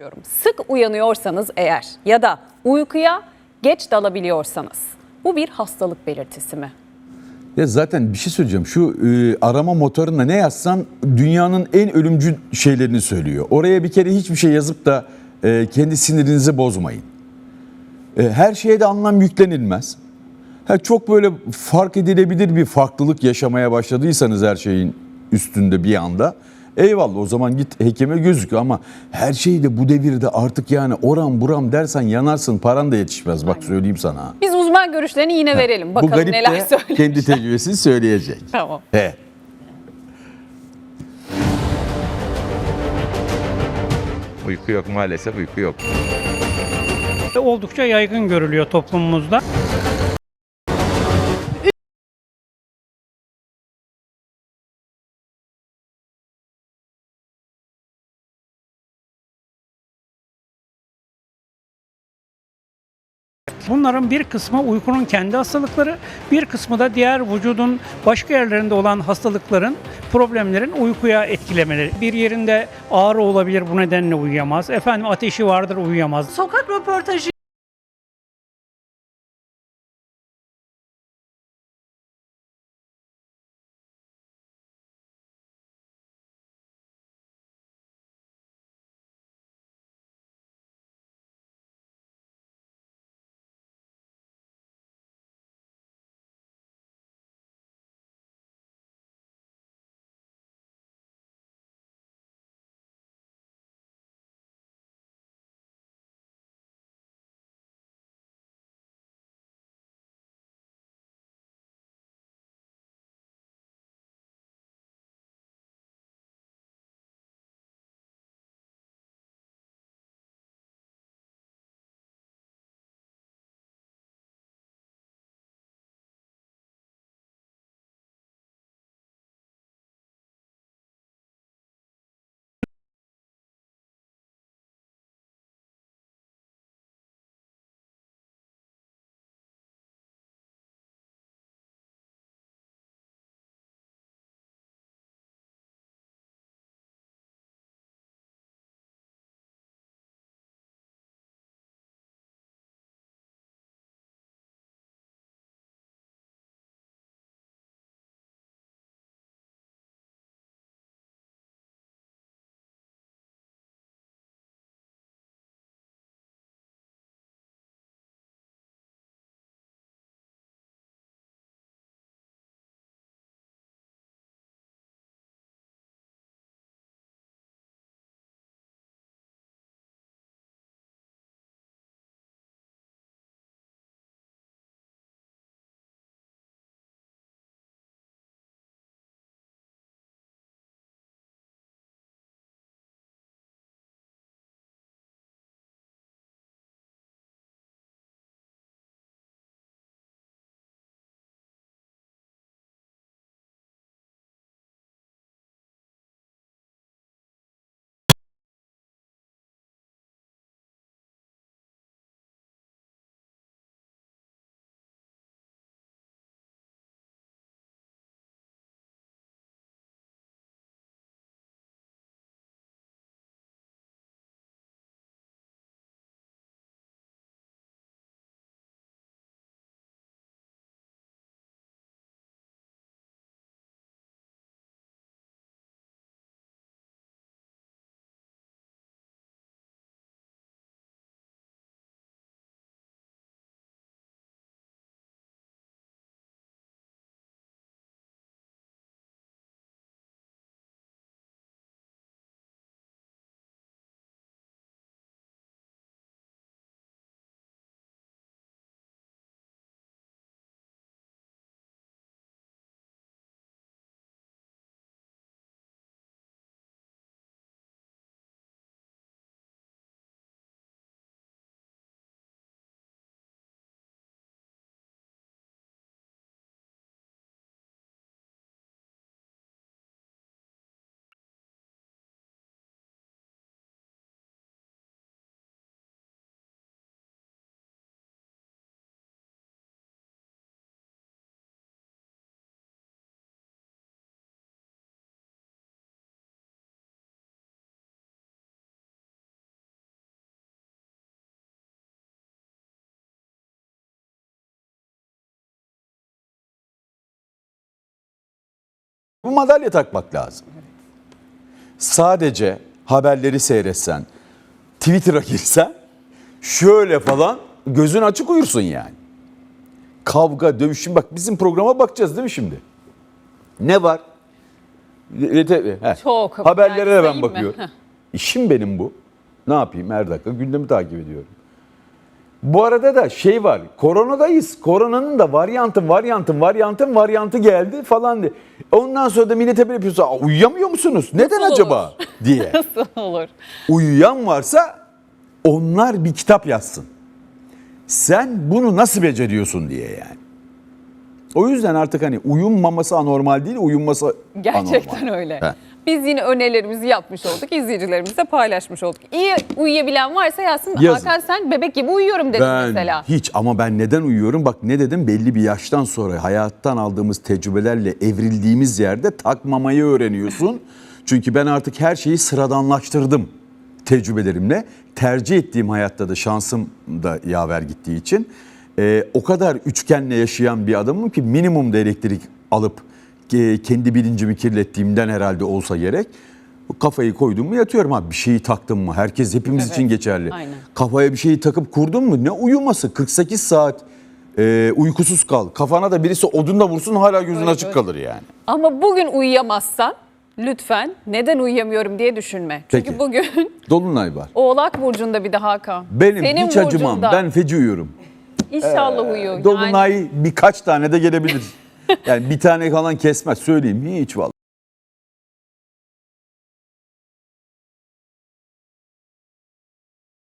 diyorum. Sık uyanıyorsanız eğer ya da uykuya geç dalabiliyorsanız bu bir hastalık belirtisi mi? Ya zaten bir şey söyleyeceğim. Şu e, arama motoruna ne yazsan dünyanın en ölümcül şeylerini söylüyor. Oraya bir kere hiçbir şey yazıp da e, kendi sinirinizi bozmayın. E, her şeye de anlam yüklenilmez. Ha, çok böyle fark edilebilir bir farklılık yaşamaya başladıysanız her şeyin üstünde bir anda eyvallah o zaman git hekime gözük ama her şeyi de bu devirde artık yani oram buram dersen yanarsın paran da yetişmez bak söyleyeyim sana. Biz uzman görüşlerini yine verelim. bu Bakalım garip neler de söyleyecek. kendi tecrübesini söyleyecek. Tamam. He. Uyku yok maalesef uyku yok. oldukça yaygın görülüyor toplumumuzda. Bunların bir kısmı uykunun kendi hastalıkları, bir kısmı da diğer vücudun başka yerlerinde olan hastalıkların, problemlerin uykuya etkilemeleri. Bir yerinde ağrı olabilir bu nedenle uyuyamaz. Efendim ateşi vardır uyuyamaz. Sokak röportajı Bu madalya takmak lazım. Sadece haberleri seyretsen, Twitter'a girsen şöyle falan gözün açık uyursun yani. Kavga, dövüş. Şimdi bak bizim programa bakacağız değil mi şimdi? Ne var? RT He. Çok. Haberlere de ben bakıyorum. İşim benim bu. Ne yapayım her dakika gündemi takip ediyorum. Bu arada da şey var. Koronadayız. Koronanın da varyantı, varyantı, varyantın varyantı geldi falan diye. Ondan sonra da millete böyle yapıyorsa "Aa, uyuyamıyor musunuz? Neden Nasıl acaba? olur? diye. Nasıl olur? Uyuyan varsa onlar bir kitap yazsın. Sen bunu nasıl beceriyorsun diye yani. O yüzden artık hani uyunmaması anormal değil, uyunması Gerçekten anormal. öyle. He. Biz yine önerilerimizi yapmış olduk. izleyicilerimizle paylaşmış olduk. İyi uyuyabilen varsa yazsın. Yazın. Hakan sen bebek gibi uyuyorum dedin Ben mesela. hiç ama ben neden uyuyorum? Bak ne dedim? Belli bir yaştan sonra hayattan aldığımız tecrübelerle evrildiğimiz yerde takmamayı öğreniyorsun. Çünkü ben artık her şeyi sıradanlaştırdım tecrübelerimle. Tercih ettiğim hayatta da şansım da yaver gittiği için e, o kadar üçgenle yaşayan bir adamım ki minimum da elektrik alıp kendi bilincimi kirlettiğimden herhalde olsa gerek. Kafayı koydum mu yatıyorum abi. Bir şeyi taktım mı? Herkes hepimiz Evet, için geçerli. aynen. Kafaya bir şeyi takıp kurdun mu? Ne uyuması? 48 saat e, uykusuz kal. Kafana da birisi odunla vursun hala gözün Öyle, açık öyle. kalır yani. Ama bugün uyuyamazsan lütfen neden uyuyamıyorum diye düşünme. Çünkü Peki. bugün Dolunay var. Oğlak burcunda bir de Hakan. Benim Senin hiç acımam. burcunda. Ben feci uyuyorum. İnşallah uyuyor. Yani- Dolunay birkaç tane de gelebilir. Yani bir tane kalan kesmez. Söyleyeyim hiç vallahi.